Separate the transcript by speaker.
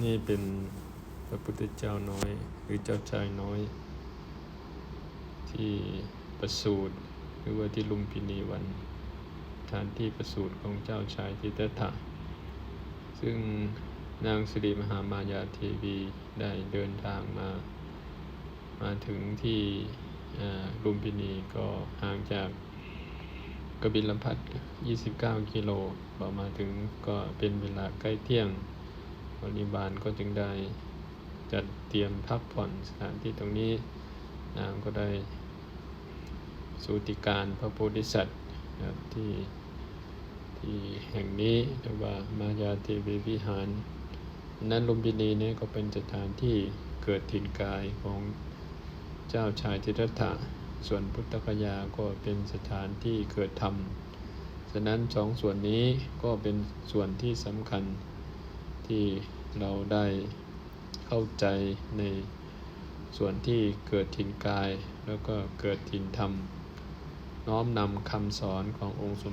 Speaker 1: นี่เป็นพระพุทธเจ้าน้อย หรือเจ้าชายน้อย ที่ประสูติหรือว่าที่ลุมพินีวันสถานที่ประสูติของเจ้าชายทิตถะซึ่งนางสิริมหามายาเทวีได้เดินทางมา มาถึงที่ลุมพินีก็ห่างจากกบิลพัท29 กิโลพอมาถึงก็เป็นเวลาใกล้เที่ยง บริบาลก็จึงได้จัดเตรียมพักผ่อนสถานที่ตรงนี้นางก็ได้สูติการพระโพธิสัตว์นะครับที่ที่แห่งนี้เรียกว่ามายาเทวีวิหาร นั้นลุมพินีนี้ก็เป็นสถานที่เกิดถิ่นกายของเจ้าชายจิรัตถะส่วนพุทธคยาก็เป็นสถานที่เกิดธรรม ฉะนั้นสองส่วนนี้ก็เป็นส่วนที่สำคัญ ที่เราได้เข้าใจในส่วนที่เกิดถิ่นกาย แล้วก็เกิดถิ่นธรรม น้อมนำคำสอนขององค์สม